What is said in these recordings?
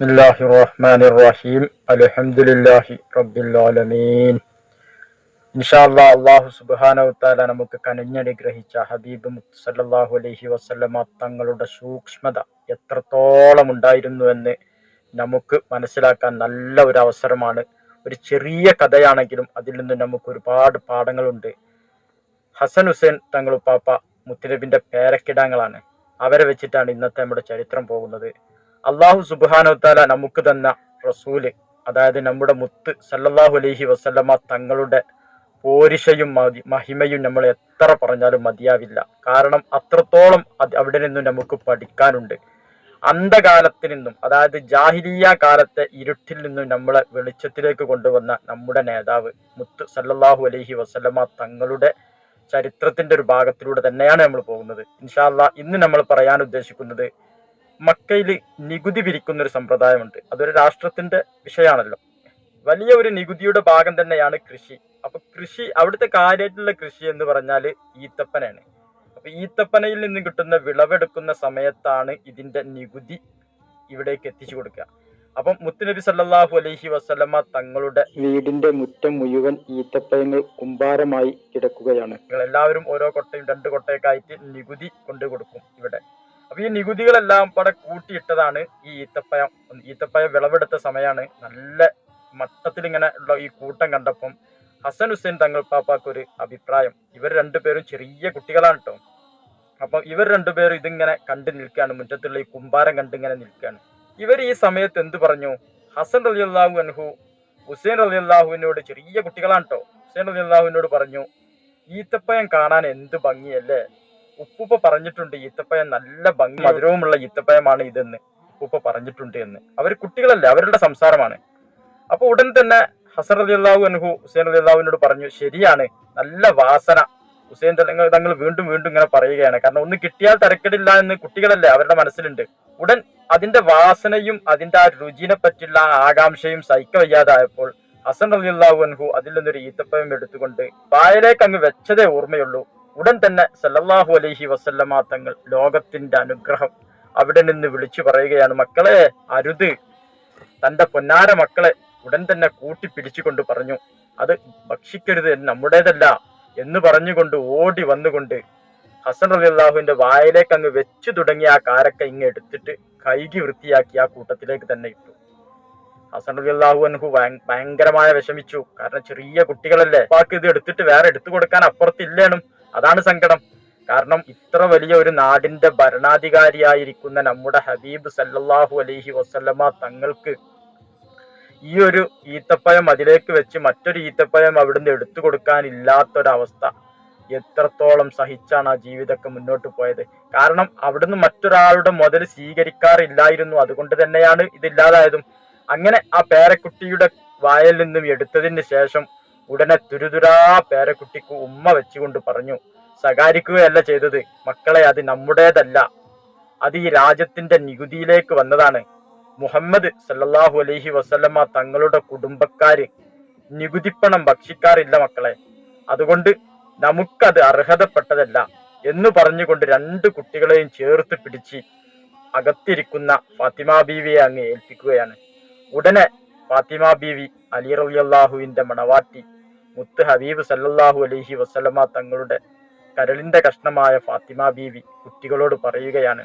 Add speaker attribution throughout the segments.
Speaker 1: بسم الله الرحمن الرحيم الحمد لله رب العالمين ഇൻഷാല്ല അള്ളാഹു സുബാനവത്താല നമുക്ക് കനിഞ്ഞനുഗ്രഹിച്ച ഹബീബ് മുത്ത് സല്ലല്ലാഹു അലൈഹി വസല്ലമ തങ്ങളുടെ സൂക്ഷ്മത എത്രത്തോളം ഉണ്ടായിരുന്നു എന്ന് നമുക്ക് മനസ്സിലാക്കാൻ നല്ല ഒരു അവസരമാണ് ഒരു ചെറിയ കഥയാണെങ്കിലും അതിൽ നിന്ന് നമുക്ക് ഒരുപാട് പാഠങ്ങളുണ്ട് ഹസൻ ഹുസൈൻ തങ്ങളുപ്പാപ്പ മുത്തനബിന്റെ പേരക്കിടാങ്ങളാണ് അവരെ വെച്ചിട്ടാണ് ഇന്നത്തെ നമ്മുടെ ചരിത്രം പോകുന്നത് അള്ളാഹു സുബാനോത്താല നമുക്ക് തന്ന റസൂൽ അതായത് നമ്മുടെ മുത്ത് സല്ലാഹു അലഹി വസല്ലമ തങ്ങളുടെ പോരിഷയും മഹിമയും നമ്മൾ എത്ര പറഞ്ഞാലും മതിയാവില്ല. കാരണം അത്രത്തോളം അവിടെ നിന്നും നമുക്ക് പഠിക്കാനുണ്ട്. അന്ധകാലത്തിൽ നിന്നും അതായത് ജാഹിലിയ കാലത്തെ ഇരുട്ടിൽ നിന്നും നമ്മളെ വെളിച്ചത്തിലേക്ക് കൊണ്ടുവന്ന നമ്മുടെ നേതാവ് മുത്ത് സല്ലാഹു അലഹി വസല്ലമ തങ്ങളുടെ ചരിത്രത്തിന്റെ ഒരു ഭാഗത്തിലൂടെ തന്നെയാണ് നമ്മൾ പോകുന്നത്. ഇൻഷാല്ല ഇന്ന് നമ്മൾ പറയാൻ ഉദ്ദേശിക്കുന്നത് മക്കയിൽ നികുതി പിരിക്കുന്ന ഒരു സമ്പ്രദായമുണ്ട്. അതൊരു രാഷ്ട്രത്തിന്റെ വിഷയമാണല്ലോ. വലിയ ഒരു നികുതിയുടെ ഭാഗം തന്നെയാണ് കൃഷി. അപ്പൊ കൃഷി അവിടുത്തെ കാര്യമായിട്ടുള്ള കൃഷി എന്ന് പറഞ്ഞാൽ ഈത്തപ്പനയാണ്. അപ്പൊ ഈത്തപ്പനയിൽ നിന്ന് കിട്ടുന്ന വിളവെടുക്കുന്ന സമയത്താണ് ഇതിന്റെ നികുതി ഇവിടേക്ക് എത്തിച്ചു കൊടുക്കുക. അപ്പം മുത്തുനബി സല്ലാഹു അലൈഹി വസല്ലമ തങ്ങളുടെ വീടിന്റെ മുറ്റം മുഴുവൻ ഈത്തപ്പയങ്ങൾ കുമ്പാരമായി കിടക്കുകയാണ്. എല്ലാവരും ഓരോ കൊട്ടയും രണ്ട് കൊട്ടയൊക്കെ ആയിട്ട് നികുതി കൊണ്ടു കൊടുക്കും ഇവിടെ. അപ്പൊ ഈ നികുതികളെല്ലാം പടെ കൂട്ടിയിട്ടതാണ് ഈ ഈത്തപ്പഴം. ഈത്തപ്പഴം വിളവെടുത്ത സമയമാണ് നല്ല മട്ടത്തിൽ ഇങ്ങനെ ഉള്ള ഈ കൂട്ടം കണ്ടപ്പം ഹസൻ ഹുസൈൻ തങ്ങൾ പാപ്പാക്കൊരു അഭിപ്രായം. ഇവർ രണ്ടുപേരും ചെറിയ കുട്ടികളാണ് കേട്ടോ അപ്പൊ ഇവർ രണ്ടുപേരും ഇതിങ്ങനെ കണ്ടു നിൽക്കുകയാണ് മുറ്റത്തുള്ള ഈ കുമ്പാരം കണ്ടിങ്ങനെ നിൽക്കുകയാണ് ഇവർ ഈ സമയത്ത് എന്ത് പറഞ്ഞു? ഹസൻ അലി അള്ളാഹു അൻഹു ഹുസൈൻ അലി അള്ളാഹുവിനോട് ചെറിയ കുട്ടികളാണ് കേട്ടോ ഹുസൈൻ അലി അള്ളാഹുവിനോട് പറഞ്ഞു ഈത്തപ്പയം കാണാൻ എന്ത് ഭംഗിയല്ലേ? ഉപ്പുപ്പ പറഞ്ഞിട്ടുണ്ട് ഈത്തപ്പഴം നല്ല ഭംഗി മധുരവുമുള്ള ഈത്തപ്പഴമാണ് ഇതെന്ന് ഉപ്പുപ്പ പറഞ്ഞിട്ടുണ്ട് എന്ന്. അവർ കുട്ടികളല്ലേ അവരുടെ സംസാരമാണ്. അപ്പൊ ഉടൻ തന്നെ ഹസൻ അലി അള്ളാഹു അനുഹു ഹുസൈൻ അലി അള്ളാഹുവിനോട് പറഞ്ഞു ശരിയാണ് നല്ല വാസന. ഹുസൈൻ തങ്ങൾ തങ്ങൾ വീണ്ടും വീണ്ടും ഇങ്ങനെ പറയുകയാണ്. കാരണം ഒന്ന് കിട്ടിയാൽ തിരക്കടില്ല എന്ന് കുട്ടികളല്ലേ അവരുടെ മനസ്സിലുണ്ട്. ഉടൻ അതിന്റെ വാസനയും അതിന്റെ ആ രുചിനെ പറ്റിയുള്ള ആകാംക്ഷയും സഹിക്ക വയ്യാതായപ്പോൾ ഹസൻ അലി അള്ളാഹു അൻഹു അതിൽ നിന്നൊരു ഈത്തപ്പഴം എടുത്തുകൊണ്ട് വായലേക്ക് അങ്ങ് വെച്ചതേ ഓർമ്മയുള്ളൂ. ഉടൻ തന്നെ സല്ലല്ലാഹു അലൈഹി വസല്ലമ തങ്ങൾ ലോകത്തിന്റെ അനുഗ്രഹം അവിടെ നിന്ന് വിളിച്ചു പറയുകയാണ്. മക്കളെ അരുത്. തന്റെ പൊന്നാര മക്കളെ ഉടൻ തന്നെ കൂട്ടി പിടിച്ചുകൊണ്ട് പറഞ്ഞു അത് ഭക്ഷിക്കരുത് നമ്മുടേതല്ല എന്ന് പറഞ്ഞുകൊണ്ട് ഓടി വന്നുകൊണ്ട് ഹസൻ റലി അള്ളാഹുവിന്റെ വായിലേക്ക് അങ്ങ് വെച്ചു തുടങ്ങിയ ആ കാരക്ക ഇങ്ങ് എടുത്തിട്ട് കൈകി വൃത്തിയാക്കി ആ കൂട്ടത്തിലേക്ക് തന്നെ ഇട്ടു. ഹസൻ റലി അള്ളാഹു അൻഹു ഭയ- ഭയങ്കരമായ വിഷമിച്ചു. കാരണം ചെറിയ കുട്ടികളല്ലേ? വാക്ക് ഇത് എടുത്തിട്ട് വേറെ എടുത്തു കൊടുക്കാൻ അപ്പുറത്തില്ലേനും അതാണ് സങ്കടം. കാരണം ഇത്ര വലിയ ഒരു നാടിന്റെ ഭരണാധികാരിയായിരിക്കുന്ന നമ്മുടെ ഹബീബ് സല്ലാഹു അലൈഹി വസല്ലമ തങ്ങൾക്ക് ഈ ഒരു ഈത്തപ്പഴം അതിലേക്ക് വെച്ച് മറ്റൊരു ഈത്തപ്പഴം അവിടുന്ന് എടുത്തു കൊടുക്കാനില്ലാത്തൊരവസ്ഥ എത്രത്തോളം സഹിച്ചാണ് ആ ജീവിതമൊക്കെ മുന്നോട്ട് പോയത്. കാരണം അവിടുന്ന് മറ്റൊരാളുടെ മുതൽ സ്വീകരിക്കാറില്ലായിരുന്നു. അതുകൊണ്ട് തന്നെയാണ് ഇതില്ലാതായതും അങ്ങനെ ആ പേരക്കുട്ടിയുടെ വായിൽ നിന്നും എടുത്തതിന് ശേഷം ഉടനെ തുരുതുരാ പേരക്കുട്ടിക്ക് ഉമ്മ വെച്ചുകൊണ്ട് പറഞ്ഞു സകാരിക്കുകയല്ല ചെയ്തത്. മക്കളെ അത് നമ്മുടേതല്ല. അത് ഈ രാജ്യത്തിന്റെ നികുതിയിലേക്ക് വന്നതാണ്. മുഹമ്മദ് സല്ലാഹു അലൈഹി വസല്ലമ തങ്ങളുടെ കുടുംബക്കാര് നികുതിപ്പണം ഭക്ഷിക്കാറില്ല മക്കളെ. അതുകൊണ്ട് നമുക്കത് അർഹതപ്പെട്ടതല്ല എന്ന് പറഞ്ഞുകൊണ്ട് രണ്ട് കുട്ടികളെയും ചേർത്ത് പിടിച്ച് അകത്തിരിക്കുന്ന ഫാത്തിമ ബീവിയെ അങ്ങ് ഏൽപ്പിക്കുകയാണ്. ഉടനെ ഫാത്തിമ ബീവി അലി റബി അള്ളാഹുവിന്റെ മണവാട്ടി മുത്ത് ഹബീബ് സല്ലാഹു അലഹി വസ്ലമ തങ്ങളുടെ കരളിന്റെ കഷ്ണമായ ഫാത്തിമ ബീവി കുട്ടികളോട് പറയുകയാണ്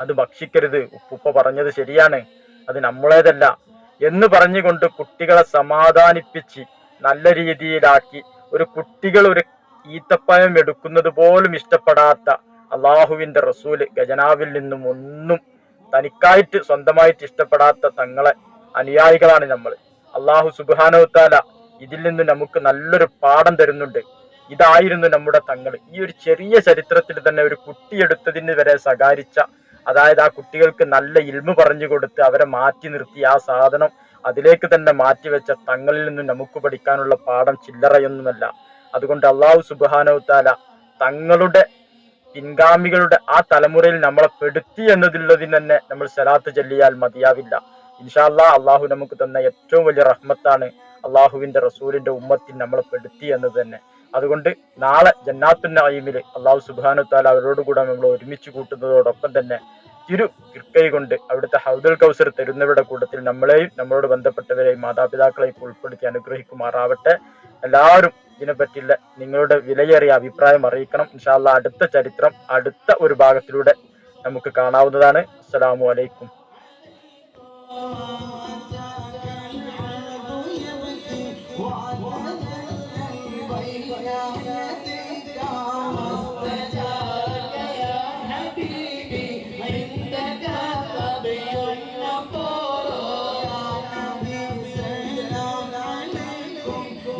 Speaker 1: അത് ഭക്ഷിക്കരുത് ഉപ്പുപ്പ പറഞ്ഞത് ശരിയാണ് അത് നമ്മളേതല്ല എന്ന് പറഞ്ഞുകൊണ്ട് കുട്ടികളെ സമാധാനിപ്പിച്ച് നല്ല രീതിയിലാക്കി ഒരു കുട്ടികൾ ഒരു ഈത്തപ്പഴം എടുക്കുന്നത് പോലും ഇഷ്ടപ്പെടാത്ത അള്ളാഹുവിന്റെ റസൂൽ ഗജനാവിൽ നിന്നും ഒന്നും തനിക്കായിട്ട് സ്വന്തമായിട്ട് ഇഷ്ടപ്പെടാത്ത തങ്ങളെ അനുയായികളാണ് നമ്മൾ അള്ളാഹു സുബാനോത്താല ഇതിൽ നിന്ന് നമുക്ക് നല്ലൊരു പാഠം തരുന്നുണ്ട്. ഇതായിരുന്നു നമ്മുടെ തങ്ങൾ. ഈ ഒരു ചെറിയ ചരിത്രത്തിൽ തന്നെ ഒരു കുട്ടിയെടുത്തതിന് വരെ സകാരിച്ച അതായത് ആ കുട്ടികൾക്ക് നല്ല ഇൽമ പറഞ്ഞു കൊടുത്ത് അവരെ മാറ്റി നിർത്തി ആ സാധനം അതിലേക്ക് തന്നെ മാറ്റിവെച്ച തങ്ങളിൽ നിന്ന് നമുക്ക് പഠിക്കാനുള്ള പാഠം ചില്ലറയൊന്നുമല്ല. അതുകൊണ്ട് അള്ളാഹു സുബാനവത്താല തങ്ങളുടെ പിൻഗാമികളുടെ ആ തലമുറയിൽ നമ്മളെ പെടുത്തി എന്നതിലുള്ളതിന് തന്നെ നമ്മൾ സലാത്ത് ചൊല്ലിയാൽ മതിയാവില്ല. ഇൻഷാല്ലാ അള്ളാഹു നമുക്ക് തന്ന ഏറ്റവും വലിയ റഹ്മത്താണ്. അള്ളാഹുവിന്റെ റസൂലിന്റെ ഉമ്മത്തിൽ നമ്മളെ പെടുത്തി എന്ന് തന്നെ. അതുകൊണ്ട് നാളെ ജന്നാത്തു നഈമിൽ അള്ളാഹു സുബാനു താല അവരോട് കൂടെ നമ്മൾ ഒരുമിച്ച് കൂട്ടുന്നതോടൊപ്പം തന്നെ തിരു കൃക്കൈ കൊണ്ട് അവിടുത്തെ ഹൗദുൽ കൗസർ തരുന്നവരുടെ കൂട്ടത്തിൽ നമ്മളെയും നമ്മളോട് ബന്ധപ്പെട്ടവരെയും മാതാപിതാക്കളെയും ഉൾപ്പെടുത്തി അനുഗ്രഹിക്കുമാറാവട്ടെ. എല്ലാവരും ഇതിനെപ്പറ്റിയുള്ള നിങ്ങളുടെ വിലയേറിയ അഭിപ്രായം അറിയിക്കണം. ഇൻഷാല്ല അടുത്ത ചരിത്രം അടുത്ത ഒരു ഭാഗത്തിലൂടെ നമുക്ക് കാണാവുന്നതാണ്. അസ്സലാമു അലൈക്കും.